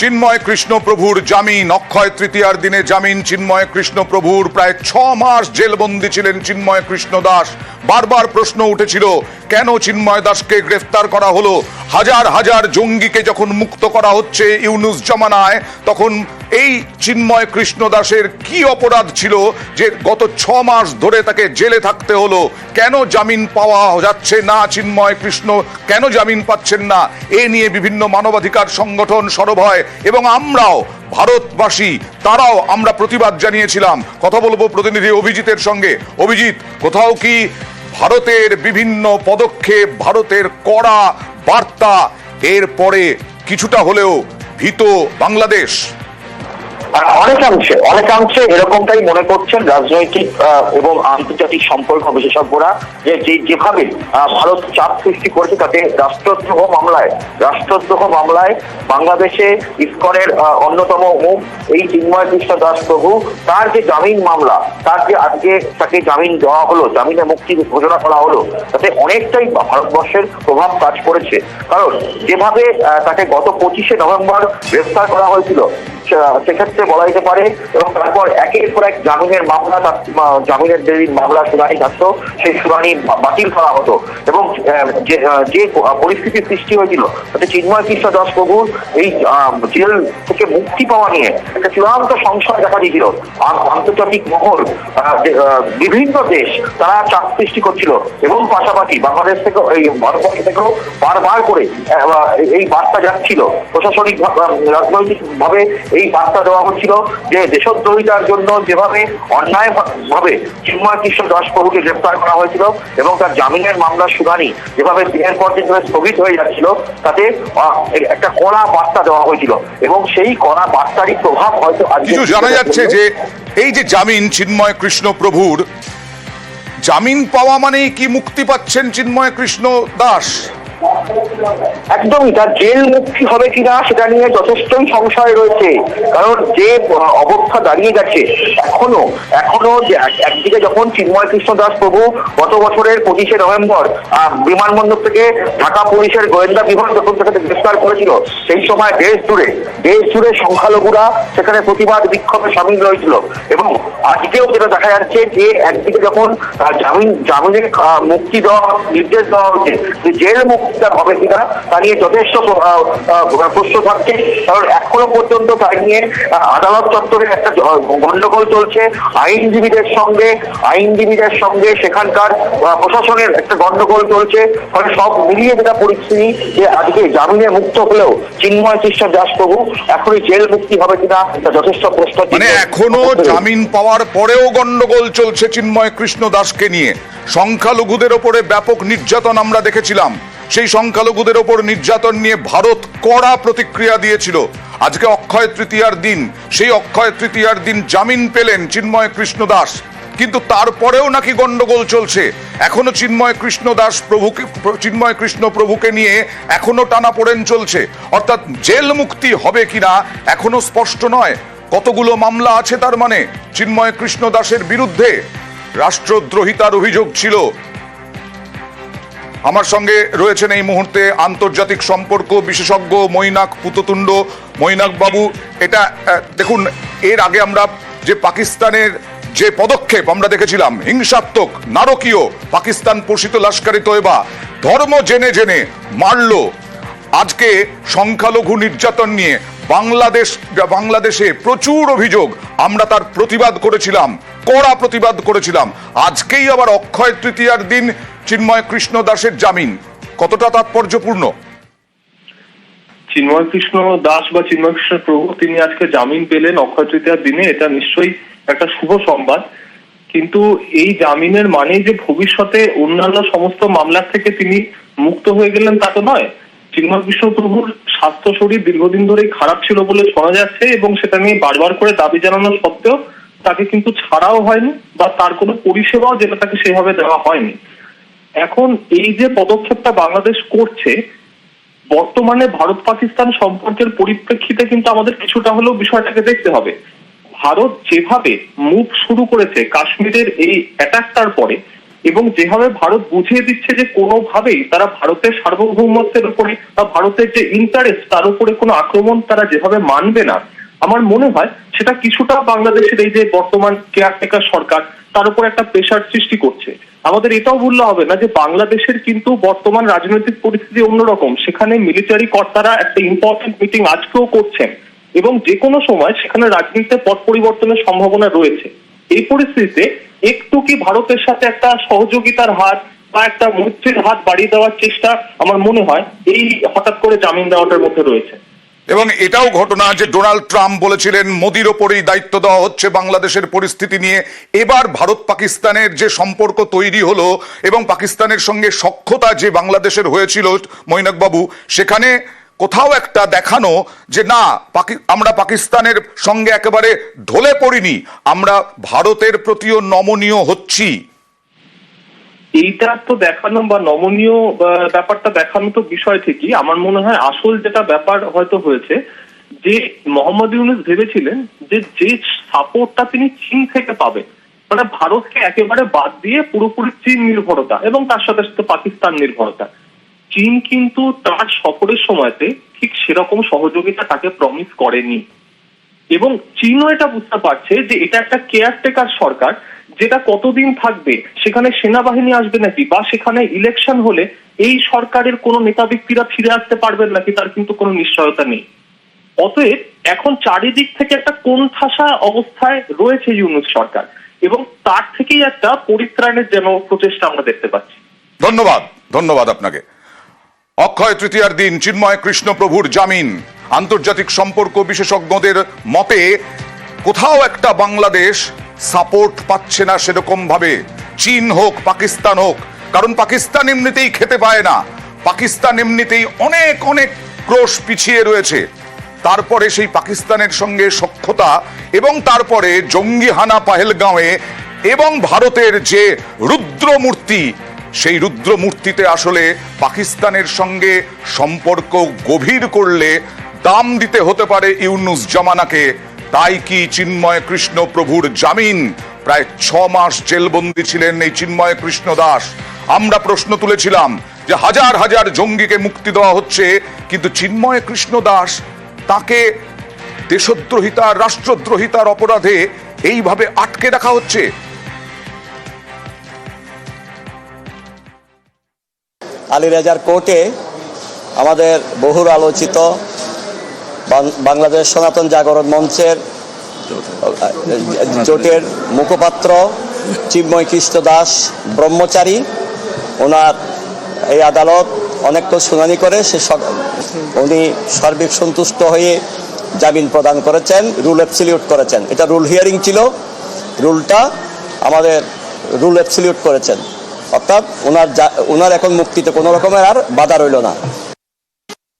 চিন্ময় কৃষ্ণপ্রভুর জামিন। অক্ষয় তৃতীয়ার দিনে জামিন। চিন্ময় কৃষ্ণপ্রভুর প্রায় ছ মাস জেলবন্দি ছিলেন চিন্ময় কৃষ্ণ দাস। বারবার প্রশ্ন উঠেছিল, কেন চিন্ময় দাসকে গ্রেফতার করা হলো? হাজার হাজার জঙ্গিকে যখন মুক্ত করা হচ্ছে ইউনুস জমানায়, তখন এই চিন্ময় কৃষ্ণ দাসের কি অপরাধ ছিল যে গত ছ মাস ধরে তাকে জেলে থাকতে হলো? কেন জামিন পাওয়া যাচ্ছে না চিন্ময় কৃষ্ণ? কেন জামিন পাচ্ছেন না? এ নিয়ে বিভিন্ন মানবাধিকার সংগঠন সরব হয় এবং আমরাও, ভারতবাসী, তারাও আমরা প্রতিবাদ জানিয়েছিলাম। কথা বলব প্রতিনিধি অভিজিতের সঙ্গে। অভিজিৎ, কোথাও কি ভারতের বিভিন্ন পদক্ষেপ, ভারতের কড়া বার্তা? এরপরে কিছুটা হলেও ভীত বাংলাদেশ। অনেকাংশে অনেকাংশে এরকমটাই মনে করছেন রাজনৈতিক এবং আন্তর্জাতিক সম্পর্ক বিশেষজ্ঞরা যে যেভাবে ভারত চাপ সৃষ্টি করেছে তাতে রাষ্ট্রদ্রোহ মামলায় রাষ্ট্রদ্রোহ মামলায় বাংলাদেশে ইসকনের অন্যতম মুখ এই চিন্ময় কৃষ্ণ দাস প্রভু। তার যে জামিন মামলা, তার যে আজকে তাকে জামিন দেওয়া হলো, জামিনে মুক্তি ঘোষণা করা হলো, তাতে অনেকটাই ভারতবর্ষের প্রভাব কাজ করেছে। কারণ যেভাবে তাকে গত পঁচিশে নভেম্বর গ্রেফতার করা হয়েছিল সেক্ষেত্রে বলা যেতে পারে এবং তারপর একের পর এক জামিনের মামলা তার জামিনের যে মামলা শুনানি থাকতো সেই শুনানি বাতিল করা হতো। এবং যে পরিস্থিতির সৃষ্টি হয়েছিল, তাতে চিন্ময় কৃষ্ণ দাস প্রভুর এই জেল থেকে মুক্তি পাওয়া নিয়ে একটা চূড়ান্ত সংশয় দেখা দিয়েছিল। আন্তর্জাতিক মহল বিভিন্ন দেশ, তারা চাপ সৃষ্টি করছিল। এবং পাশাপাশি বাংলাদেশ থেকে এই ভারতবর্ষ থেকেও বারবার করে এই বার্তা যাচ্ছিল। প্রশাসনিক রাজনৈতিক ভাবে এই বার্তা দেওয়া হচ্ছিল যে দেশদ্রোহিতার জন্য যেভাবে অন্যায় ভাবে চিন্ময় কৃষ্ণ দাস প্রভুকে গ্রেপ্তার করা হয়েছিল এবং তার জামিনের মামলার শুনানি যেভাবে দিনের পর দিন ধরে স্থগিত হয়ে যাচ্ছিল তাতে একটা কড়া বার্তা দেওয়া হয়েছিল এবং সেই কড়া বার্তারই প্রভাব হয়তো আজকে জানা যাচ্ছে যে এই যে জামিন চিন্ময় কৃষ্ণ প্রভুর জামিন পাওয়া মানেই কি মুক্তি পাচ্ছেন চিন্ময় কৃষ্ণ দাস? একদমই তার জেল মুক্তি হবে কিনা সেটা নিয়ে যথেষ্টই সংশয় রয়েছে। কারণ যে অবস্থা দাঁড়িয়ে গেছে এখনও এখনও একদিকে যখন চিন্ময় কৃষ্ণ দাস প্রভু গত বছরের পঁচিশে নভেম্বর বিমানবন্দর থেকে ঢাকা পুলিশের গোয়েন্দা বিভাগ যখন তাকে গ্রেফতার করেছিল, সেই সময় দেশ জুড়ে দেশ জুড়ে সংখ্যালঘুরা সেখানে প্রতিবাদ বিক্ষোভে সামিল রয়েছিল এবং আজকেও যেটা দেখা যাচ্ছে যে একদিকে যখন জামিন জামিনের আহ, মুক্তি দেওয়া নির্দেশ দেওয়া হচ্ছে যে জেল মুক্তিটা হবে কিনা তা নিয়ে যথেষ্ট প্রশ্ন থাকছে। কারণ এখনও পর্যন্ত তাই নিয়ে আদালত চত্বরে একটা গন্ডগোল চলছে। আইনজীবীদের সঙ্গে আইনজীবীদের সঙ্গে সেখানকার প্রশাসনের একটা গন্ডগোল চলছে। ফলে সব মিলিয়ে যেটা পরিস্থিতি যে আজকে জামিনে মুক্ত হলেও চিন্ময় কৃষ্ণ দাস প্রভু এখনই জেল মুক্তি হবে কিনা তা যথেষ্ট প্রশ্ন। মানে এখনও জামিন পাওয়ার পরেও গন্ডগোল চলছে চিন্ময় কৃষ্ণ দাসকে নিয়ে। সংখ্যালঘুদের ওপরে ব্যাপক নির্যাতন আমরা দেখেছিলাম। সেই সংখ্যালঘুদের ওপর নির্যাতন নিয়ে ভারত কড়া প্রতিক্রিয়া দিয়েছিল। আজকে অক্ষয় তৃতীয়ার দিন, সেই অক্ষয় তৃতীয়ার দিন জামিন পেলেন চিন্ময় কৃষ্ণ দাস। কিন্তু তারপরেও নাকি গন্ডগোল চলছে। এখনও চিন্ময় কৃষ্ণ দাস প্রভুকে, চিন্ময় কৃষ্ণ প্রভুকে নিয়ে এখনও টানাপোড়েন চলছে। অর্থাৎ জেল মুক্তি হবে কিনা এখনও স্পষ্ট নয়। কতগুলো মামলা আছে তার মানে? চিন্ময় কৃষ্ণ দাসের বিরুদ্ধে রাষ্ট্রদ্রোহিতার অভিযোগ ছিল। আমার সঙ্গে রয়েছেন এই মুহূর্তে আন্তর্জাতিক সম্পর্ক বিশেষজ্ঞ মৈনাক পুততুণ্ড। মৈনাক বাবু, এটা দেখুন, এর আগে আমরা যে পাকিস্তানের যে পদক্ষেপ আমরা দেখেছিলাম, হিংসাত্মক, নারকীয়, পাকিস্তান পোষিত লস্করি তৈবা ধর্ম জেনে জেনে মারলো। আজকে সংখ্যালঘু নির্যাতন নিয়ে বাংলাদেশ, বাংলাদেশে প্রচুর অভিযোগ আমরা তার প্রতিবাদ করেছিলাম, কড়া প্রতিবাদ করেছিলাম। আজকেই আবার অক্ষয় তৃতীয়ার দিন চিন্ময় কৃষ্ণ দাসের জামিন। কতটা তাৎপর্যপূর্ণ? চিন্ময় কৃষ্ণ দাস বা চিন্ময় কৃষ্ণ প্রভু, তিনি আজকে জামিন পেলেন অক্ষয় তৃতীয়ার দিনে, এটা নিশ্চয়ই একটা শুভ সংবাদ। কিন্তু এই জামিনের মানেই যে ভবিষ্যতে অন্যান্য সমস্ত মামলার থেকে তিনি মুক্ত হয়ে গেলেন তা তো নয়। চিন্ময় কৃষ্ণ প্রভুর স্বাস্থ্য শরীর দীর্ঘদিন ধরেই খারাপ ছিল বলে শোনা যাচ্ছে এবং সেটা নিয়ে বারবার করে দাবি জানানো সত্ত্বেও তাকে কিন্তু ছাড়াও হয়নি বা তার কোনো পরিষেবাও যেটা তাকে সেভাবে দেওয়া হয়নি। এখন এই যে পদক্ষেপটা বাংলাদেশ করছে, বর্তমানে ভারত পাকিস্তান সম্পর্কের পরিপ্রেক্ষিতে কিন্তু আমাদের কিছুটা হলেও বিষয়টাকে দেখতে হবে। ভারত যেভাবে মুভ শুরু করেছে কাশ্মীরের এই অ্যাটাকটার পরে এবং যেভাবে ভারত বুঝিয়ে দিচ্ছে যে কোনোভাবেই তারা ভারতের সার্বভৌমত্বের উপরে বা ভারতের যে ইন্টারেস্ট তার উপরে কোনো আক্রমণ তারা যেভাবে মানবে না, আমার মনে হয় সেটা কিছুটা বাংলাদেশের এই যে বর্তমান কেয়ারটেকার সরকার তার উপর একটা প্রেশার সৃষ্টি করছে। আমাদের এটাও বললে হবে না যে বাংলাদেশের কিন্তু বর্তমান রাজনৈতিক পরিস্থিতি অন্যরকম। সেখানে মিলিটারি কর্তারা একটা ইম্পর্টেন্ট মিটিং আজকেও করছেন। এবং যে কোনো সময় সেখানে রাজনীতিতে পট পরিবর্তনের সম্ভাবনা রয়েছে। এই পরিস্থিতিতে একটু কি ভারতের সাথে একটা সহযোগিতার হাত বা একটা মৈত্রীর হাত বাড়িয়ে দেওয়ার চেষ্টা আমার মনে হয় এই হঠাৎ করে জামিন দেওয়াটার মধ্যে রয়েছে। এবং এটাও ঘটনা যে ডোনাল্ড ট্রাম্প বলেছিলেন, মোদির ওপরেই দায়িত্ব দেওয়া হচ্ছে বাংলাদেশের পরিস্থিতি নিয়ে। এবার ভারত পাকিস্তানের যে সম্পর্ক তৈরি হলো এবং পাকিস্তানের সঙ্গে সখ্যতা যে বাংলাদেশের হয়েছিল মৈনক বাবু সেখানে কোথাও একটা দেখানো যে না আমরা পাকিস্তানের সঙ্গে একেবারে ঢলে পড়িনি, আমরা ভারতের প্রতিও নমনীয় হচ্ছি। এইটা তো দেখানো বা নমনীয় ব্যাপারটা দেখানো তো বিষয় ঠিকই। আমার মনে হয় আসল যেটা ব্যাপার হয়তো হয়েছে, যে মোহাম্মদ ইউনুস ভেবেছিলেন যে যে সাপোর্টটা তিনি চীন থেকে পাবেন মানে ভারতকে একেবারে বাদ দিয়ে পুরোপুরি চীন নির্ভরতা এবং তার সাথে সাথে পাকিস্তান নির্ভরতা। চীন কিন্তু তার সফরের সময়তে ঠিক সেরকম সহযোগিতা তাকে প্রমিস করেনি। এবং চীনও এটা বুঝতে পারছে যে এটা একটা কেয়ারটেকার সরকার, যেটা কতদিন থাকবে, সেখানে সেনাবাহিনী আসবে নাকি, বা সেখানে ইলেকশন হলে এই সরকারের কোনো নেতা ব্যক্তিরা ফিরে আসতে পারবেন নাকি, তার কিন্তু কোনো নিশ্চয়তা নেই। অতএব এখন চারিদিক থেকে একটা কোণঠাসা অবস্থায় রয়েছে ইউনুস সরকার, এবং তার থেকেই একটা পরিত্রাণের যেন প্রচেষ্টা আমরা দেখতে পাচ্ছি। ধন্যবাদ ধন্যবাদ আপনাকে। অক্ষয় তৃতীয়ার দিন চিন্ময় কৃষ্ণ প্রভুর জামিন। আন্তর্জাতিক সম্পর্ক বিশেষজ্ঞদের মতে, কোথাও একটা বাংলাদেশ সাপোর্ট পাচ্ছে না সেরকম ভাবে চীন হোক, পাকিস্তান হোক, কারণ পাকিস্তান এমনিতেই খেতে পায় না। পাকিস্তান এমনিতেই অনেক অনেক ক্রোশ পিছিয়ে রয়েছে। তারপরে সেই পাকিস্তানের সঙ্গে সখ্যতা এবং তারপরে জঙ্গি হানা পাহেলগাঁওয়ে এবং ভারতের যে রুদ্রমূর্তি সেই রুদ্রমূর্তিতে আসলে পাকিস্তানের সঙ্গে সম্পর্ক গভীর করলে দাম দিতে হতে পারে ইউনুস জামানাকে। তাই কি চিন্ময় কৃষ্ণ প্রভুর জামিন? প্রায় ছ মাস জেলবন্দি ছিলেন এই চিন্ময় কৃষ্ণ দাস। আমরা প্রশ্ন তুলেছিলাম যে হাজার হাজার জঙ্গিকে মুক্তি দেওয়া হচ্ছে, কিন্তু চিন্ময় কৃষ্ণ দাস তাকে দেশদ্রোহিতা, রাষ্ট্রদ্রোহিতার অপরাধে এইভাবে আটকে রাখা হচ্ছে? আলীরাজার কোর্টে আমাদের বহুল আলোচিত বাংলাদেশ সনাতন জাগরণ মঞ্চের জোটের মুখপাত্র চিন্ময় কৃষ্ণ দাস ব্রহ্মচারী, ওনার এই আদালত অনেক তো শুনানি করে, সে উনি সার্বিক সন্তুষ্ট হয়ে জামিন প্রদান করেছেন, রুল অ্যাবসলিউট করেছেন। এটা রুল হিয়ারিং ছিল, রুলটা আমাদের রুল অ্যাবসলিউট করেছেন। অর্থাৎ ওনার ওনার এখন মুক্তিতে কোনো রকমের আর বাধা রইল না।